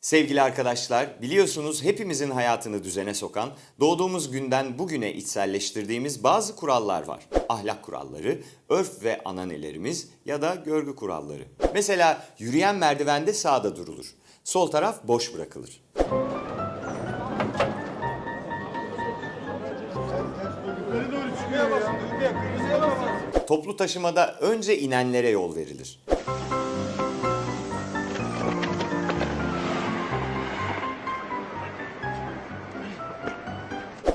Sevgili arkadaşlar, biliyorsunuz hepimizin hayatını düzene sokan, doğduğumuz günden bugüne içselleştirdiğimiz bazı kurallar var. Ahlak kuralları, örf ve ananelerimiz ya da görgü kuralları. Mesela yürüyen merdivende sağda durulur. Sol taraf boş bırakılır. Toplu taşımada önce inenlere yol verilir.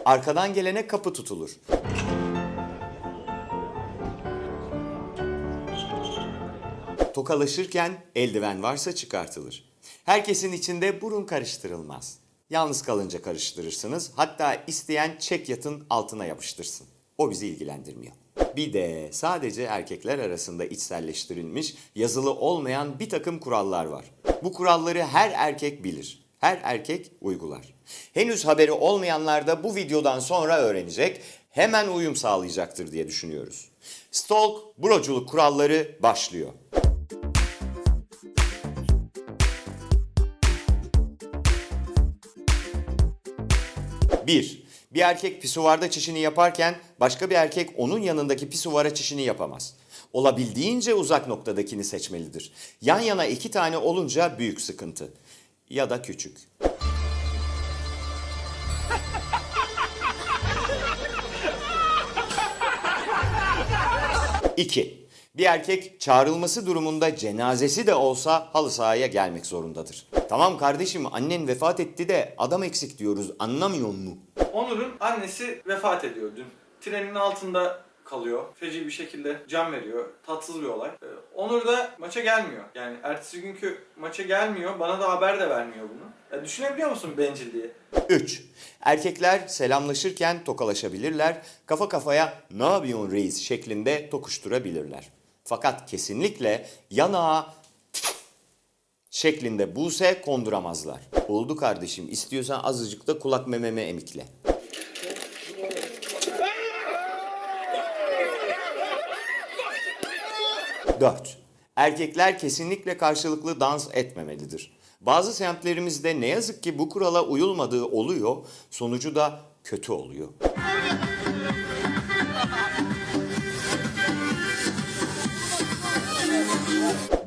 Arkadan gelene kapı tutulur. Tokalaşırken eldiven varsa çıkartılır. Herkesin içinde burun karıştırılmaz. Yalnız kalınca karıştırırsınız. Hatta isteyen çek yatın altına yapıştırsın. O bizi ilgilendirmiyor. Bir de sadece erkekler arasında içselleştirilmiş, yazılı olmayan bir takım kurallar var. Bu kuralları her erkek bilir. Her erkek uygular. Henüz haberi olmayanlar da bu videodan sonra öğrenecek, hemen uyum sağlayacaktır diye düşünüyoruz. Stalk, broculuk kuralları başlıyor. 1. Bir erkek pisuvarda çişini yaparken başka bir erkek onun yanındaki pisuvara çişini yapamaz. Olabildiğince uzak noktadakini seçmelidir. Yan yana iki tane olunca büyük sıkıntı. Ya da küçük. 2. Bir erkek çağrılması durumunda cenazesi de olsa halı sahaya gelmek zorundadır. Tamam kardeşim annen vefat etti de adam eksik diyoruz anlamıyor mu? Onur'un annesi vefat ediyor dün. Trenin altında kalıyor. Feci bir şekilde can veriyor. Tatsız bir olay. Ee, Onur da maça gelmiyor. Yani ertesi günkü maça gelmiyor. Bana da haber de vermiyor bunu. Ya düşünebiliyor musun bencilliği? 3. Erkekler selamlaşırken tokalaşabilirler, kafa kafaya ne yapıyorsun reis şeklinde tokuşturabilirler. Fakat kesinlikle yanağa şeklinde buse konduramazlar. Oldu kardeşim istiyorsan azıcık da kulak mememe emikle. Dört. Erkekler kesinlikle karşılıklı dans etmemelidir. Bazı semtlerimizde ne yazık ki bu kurala uyulmadığı oluyor, sonucu da kötü oluyor.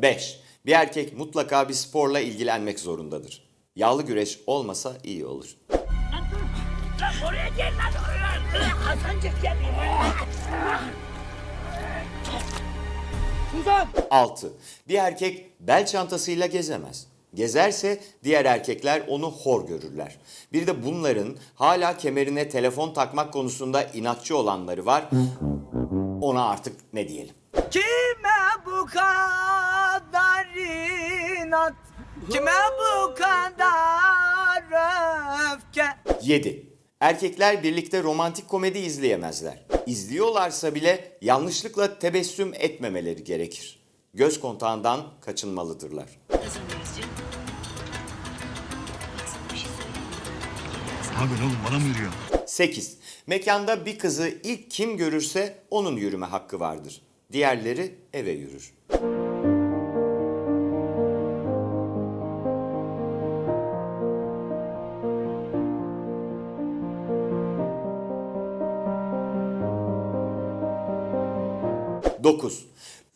Beş. Bir erkek mutlaka bir sporla ilgilenmek zorundadır. Yağlı güreş olmasa iyi olur. Lan oraya gel lan. Hasancık. 6. Bir erkek bel çantasıyla gezemez. Gezerse diğer erkekler onu hor görürler. Bir de bunların hala kemerine telefon takmak konusunda inatçı olanları var. Ona artık ne diyelim. Kime bu kadar inat? Kime bu kadar öfke? 7. Erkekler birlikte romantik komedi izleyemezler. İzliyorlarsa bile yanlışlıkla tebessüm etmemeleri gerekir. Göz kontağından kaçınmalıdırlar. Hazır mıyız canım? Bak sana bir şey söyleyeyim mi? Ne yapıyorsun oğlum bana mı yürüyor? 8. Mekanda bir kızı ilk kim görürse onun yürüme hakkı vardır. Diğerleri eve yürür. Dokuz.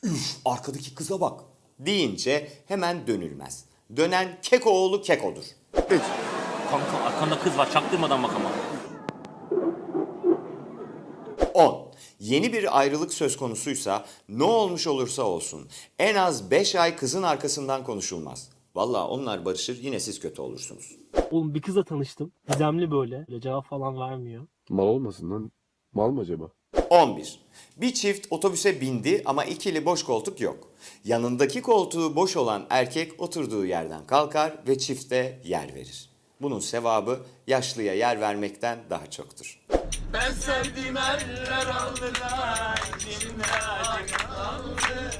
Üf arkadaki kıza bak deyince hemen dönülmez. Dönen kekoğlu kekodur. Kanka arkanda kız var çaktırmadan bak ama. 10. Yeni bir ayrılık söz konusuysa ne olmuş olursa olsun en az 5 ay kızın arkasından konuşulmaz. Valla onlar barışır yine siz kötü olursunuz. Oğlum bir kızla tanıştım. Gizemli böyle. Böyle cevap falan vermiyor. Mal olmasın lan. Mal mı acaba? 11. Bir çift otobüse bindi ama ikili boş koltuk yok. Yanındaki koltuğu boş olan erkek oturduğu yerden kalkar ve çifte yer verir. Bunun sevabı yaşlıya yer vermekten daha çoktur. Ben sevdiğim eller aldılar. İçimde acı kaldı.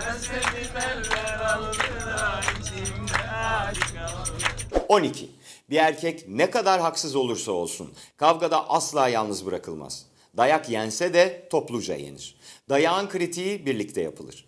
Ben sevdiğim eller aldılar. İçimde acı kaldı. 12. Bir erkek ne kadar haksız olursa olsun kavgada asla yalnız bırakılmaz. Dayak yense de topluca yenir. Dayağın kritiği birlikte yapılır.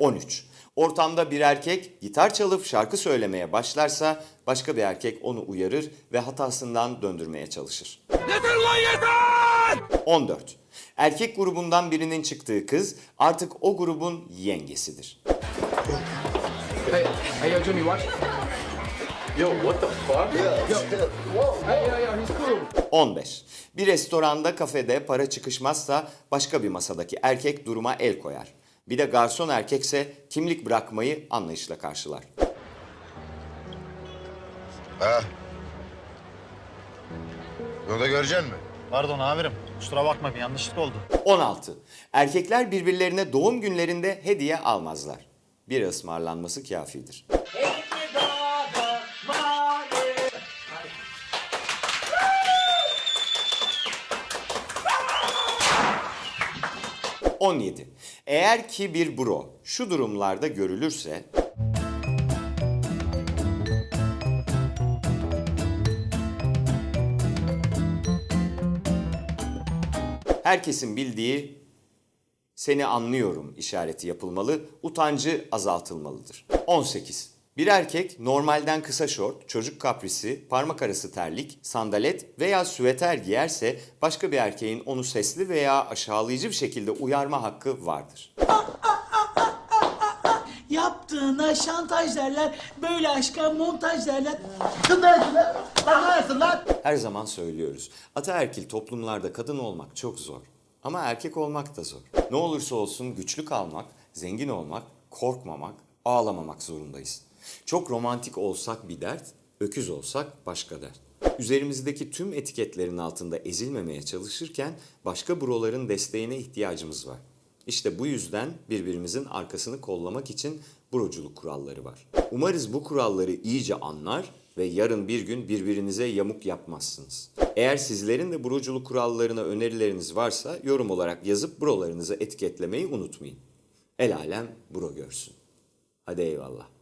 13. Ortamda bir erkek gitar çalıp şarkı söylemeye başlarsa başka bir erkek onu uyarır ve hatasından döndürmeye çalışır. Yeter lan yeter! 14. Erkek grubundan birinin çıktığı kız artık o grubun yengesidir. Hey, hey, yo, Jimmy, watch. Yo, what the fuck? Yo, hey, yo, yo, he's cool. 15. Bir restoranda, kafede para çıkışmazsa başka bir masadaki erkek duruma el koyar. Bir de garson erkekse kimlik bırakmayı anlayışla karşılar. Ha? Yolda göreceksin mi? Pardon amirim. Kusura bakma bir yanlışlık oldu. 16. Erkekler birbirlerine doğum günlerinde hediye almazlar. Bir ısmarlanması kafidir. ...17. Eğer ki bir bro şu durumlarda görülürse... ...herkesin bildiği seni anlıyorum işareti yapılmalı, utancı azaltılmalıdır. 18. Bir erkek normalden kısa şort, çocuk kaprisi, parmak arası terlik, sandalet veya süveter giyerse başka bir erkeğin onu sesli veya aşağılayıcı bir şekilde uyarma hakkı vardır. Yaptığına şantaj derler, böyle aşka montaj derler. Kınarsınlar, kınarsınlar. Her zaman söylüyoruz. Ataerkil toplumlarda kadın olmak çok zor. Ama erkek olmak da zor. Ne olursa olsun güçlü kalmak, zengin olmak, korkmamak, ağlamamak zorundayız. Çok romantik olsak bir dert, öküz olsak başka dert. Üzerimizdeki tüm etiketlerin altında ezilmemeye çalışırken başka broların desteğine ihtiyacımız var. İşte bu yüzden birbirimizin arkasını kollamak için broculuk kuralları var. Umarız bu kuralları iyice anlar ve yarın bir gün birbirinize yamuk yapmazsınız. Eğer sizlerin de broculuk kurallarına önerileriniz varsa yorum olarak yazıp brolarınızı etiketlemeyi unutmayın. El alem bro görsün. Hadi eyvallah.